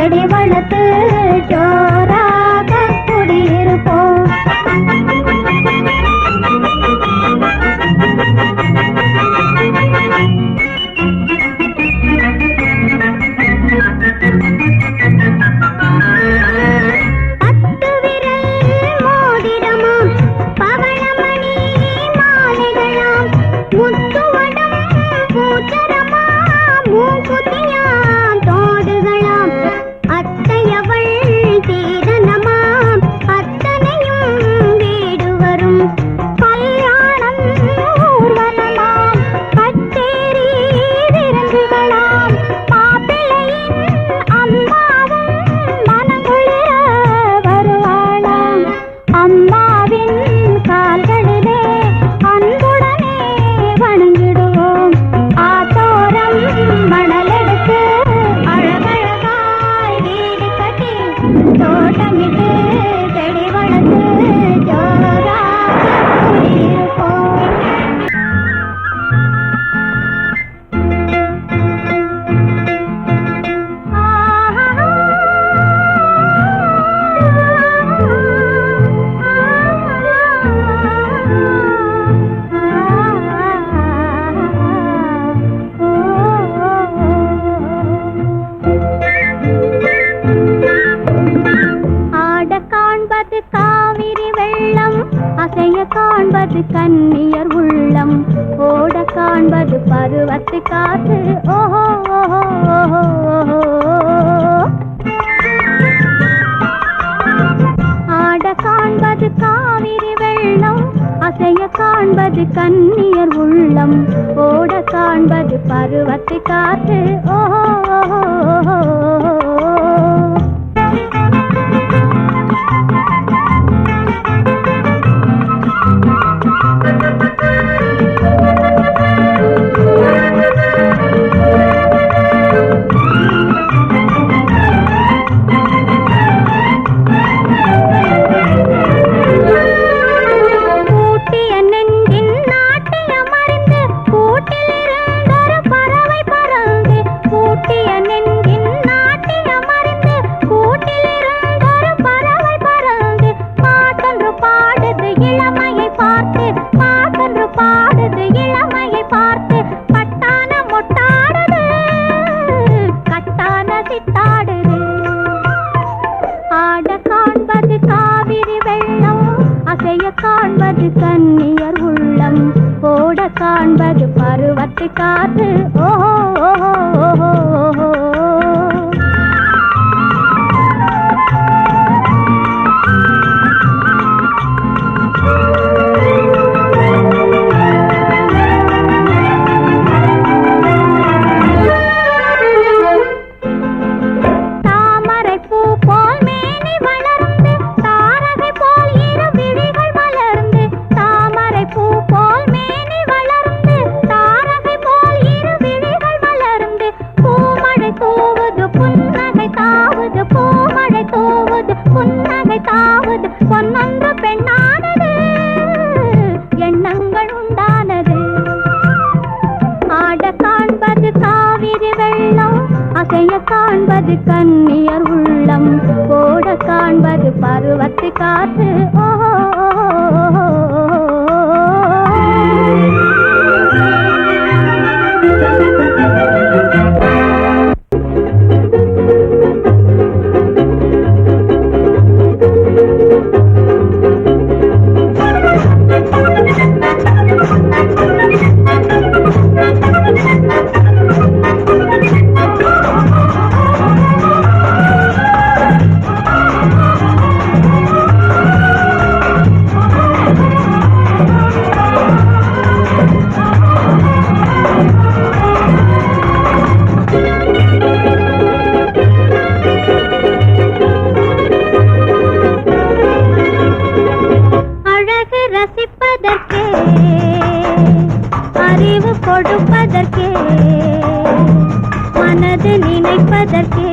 செடி வளர்த்து கன்னியர் உள்ளம் ஓட காண்பது பருவத்து காத்து ஓஹோ ரசிப்பதற்கே அறிவு கொடுப்பதற்கே மனது நினைப்பதற்கே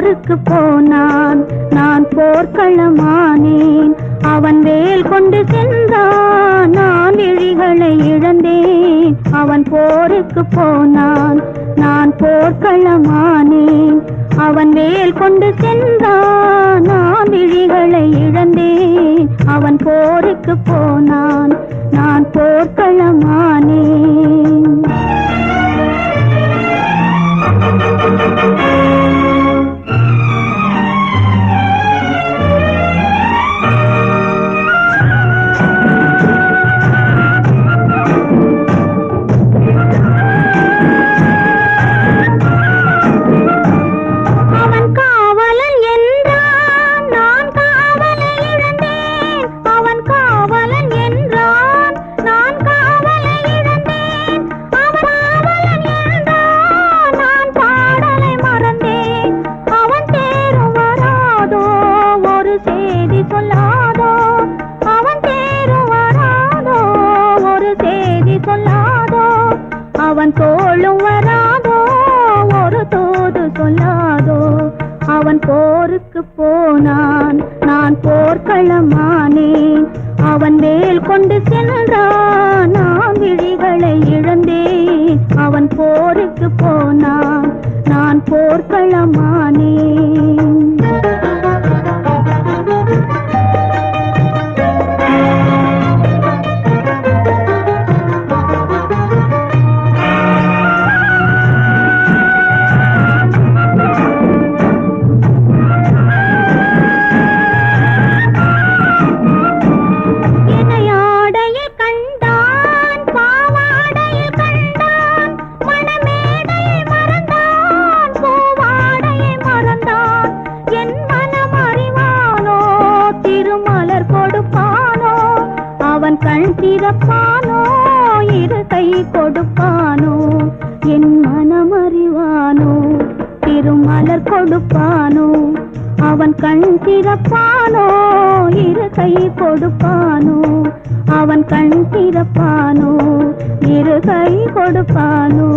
போருக்கு போனான். நான் போர்க்களமானேன். அவன் வேல் கொண்டு சென்றான். நான் விழிகளை இழந்தேன். அவன் போருக்கு போனான். நான் போர்க்களமானேன். அவன் வேல் கொண்டு சென்றான். நான் விழிகளை இழந்தேன். அவன் போருக்கு போனான். நான் போர்க்களமானேன். வார்த்தை கொடுப்பானோ? அவன் கண் திறப்பானோ? இரு கை கொடுப்பானோ?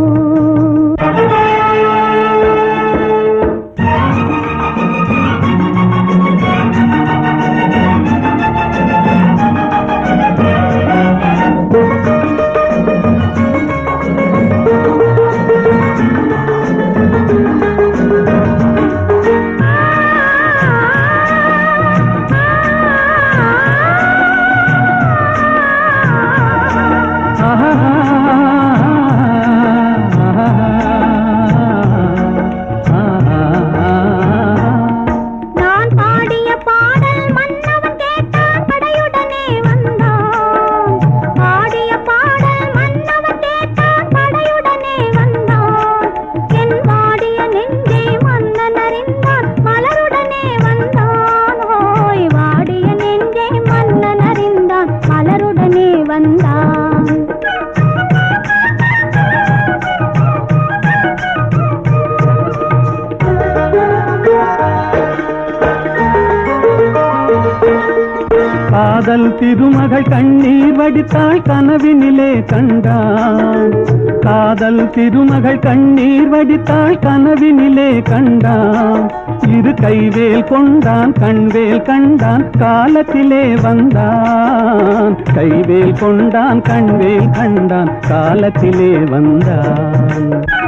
திருமகள் கண்ணீர் வடித்தாள் கனவினிலே கண்டான். இரு கைவேல் கொண்டான் கண்வேல் கண்டான் காலத்திலே வந்தான். கைவேல் கொண்டான் கண்வேல் கண்டான் காலத்திலே வந்தான்.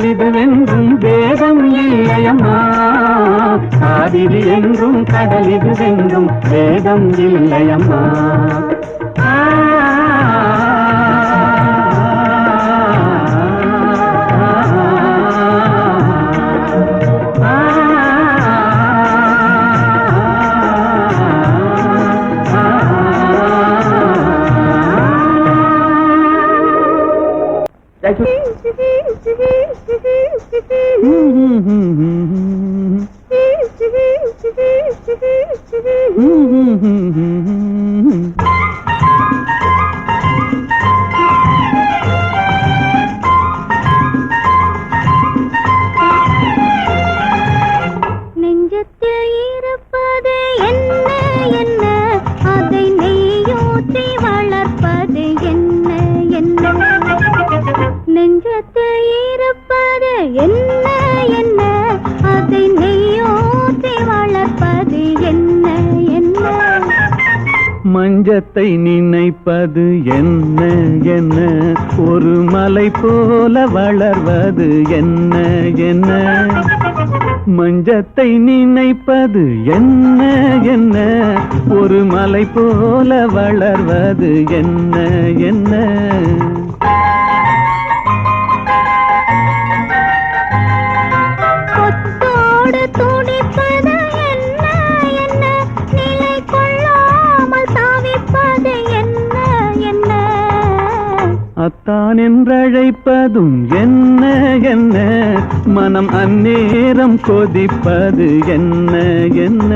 என்றும் கடலிது வேதம் இல்லையம்மா. காவிரி என்றும் கடலிது வென்றும் வேதம் இல்லையம்மா. மஞ்சத்தை நினைப்பது என்ன என்ன? ஒரு மலை போல வளர்வது என்ன என்ன? மஞ்சத்தை நினைப்பது என்ன என்ன? ஒரு மலை போல வளர்வது என்ன என்ன? அத்தான் என்றழைப்பதும் என்ன என்ன? மனம் அந்நேரம் கொதிப்பது என்ன என்ன?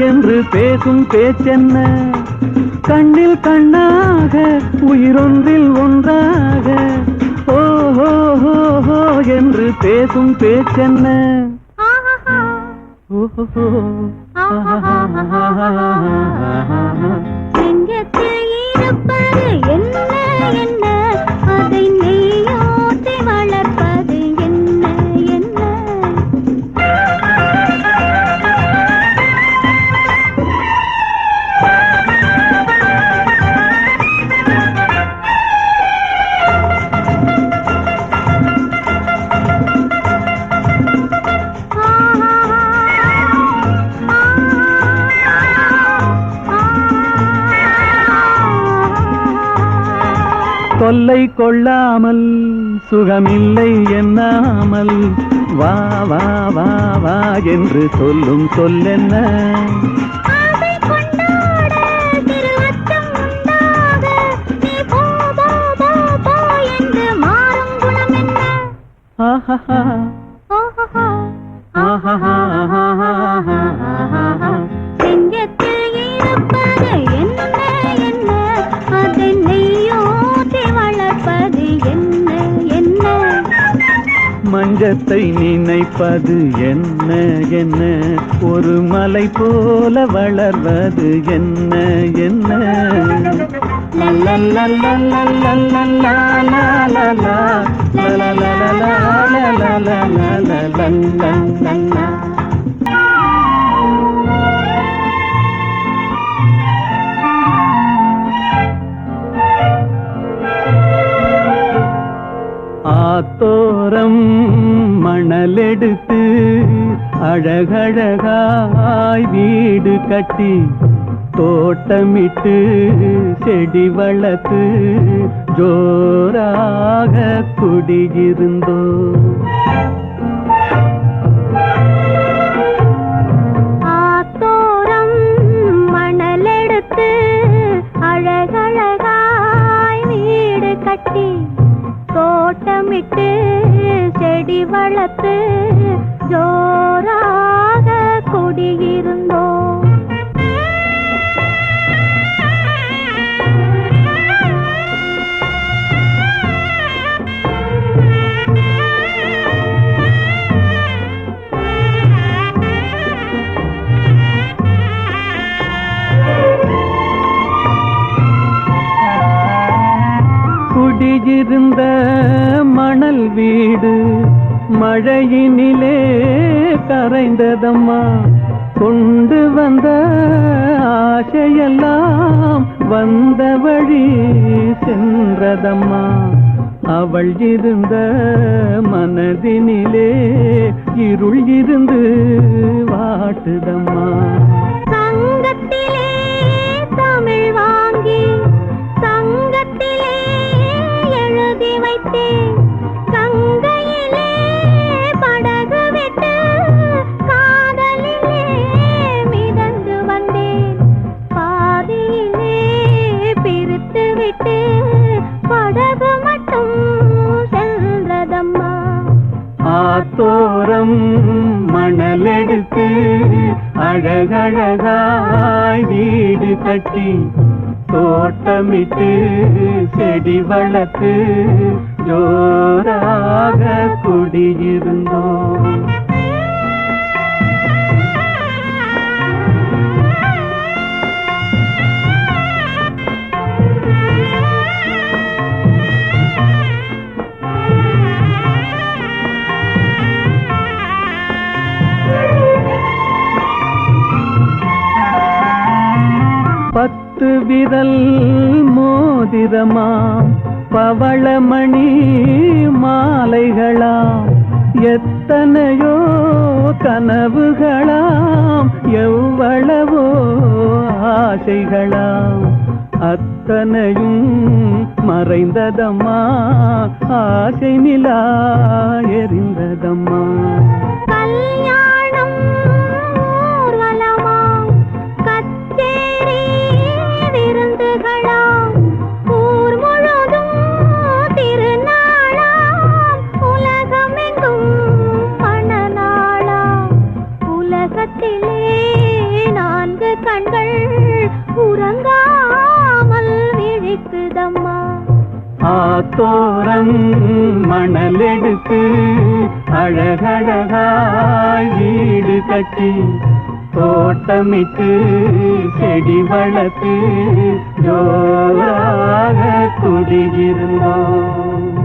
என்று பேசும் பேச்சென்ன? கண்ணில் கண்ணாக உயிர் ஒன்றில் ஒன்றாக. ஓ ஹோ என்று பேசும் பேச்சென்ன? ஓஹோ என்ன என்ன? அதை தொல்லை கொள்ளாமல் சுகமில்லை எண்ணாமல் வா வா வா வா என்று சொல்லும் சொல்லென்ன ஆசை கொண்டாட திரு மஞ்சத்தை நினைப்பது என்ன என்ன ஒரு மலை போல வளர்வது என்ன என்ன ஆத்தோரம் மணலெடுத்து அழகழகாய் வீடு கட்டி தோட்டமிட்டு செடி வளர்த்து ஜோராக குடியிருந்தோ chocolate. வந்த வழி சென்றதம்மா. அவள் இருந்த மனதினிலே இருள் இருந்து வாட்டுதம்மா. சங்கத்திலே தமிழ் வாங்கி சங்கத்திலே எழுதி வைத்தேன். ஆத்தோரம் மணலெடுத்து அழகழகாய் வீடு கட்டி தோட்டமிட்டு செடி வளர்த்து ஜோராக குடியிருந்தோம். விரல் மோதிரமாம். பவளமணி மாலைகளாம். எத்தனையோ கனவுகளாம். எவ்வளவோ ஆசைகளாம். அத்தனையும் மறைந்ததம்மா. ஆசை நிலா எரிந்ததம்மா. ஆத்தோரம் மணலெடுத்து அழகழகாய் வீடு கட்டி தோட்டமிட்டு செடி வளர்த்து ஜோராக குடியிருந்தோம்.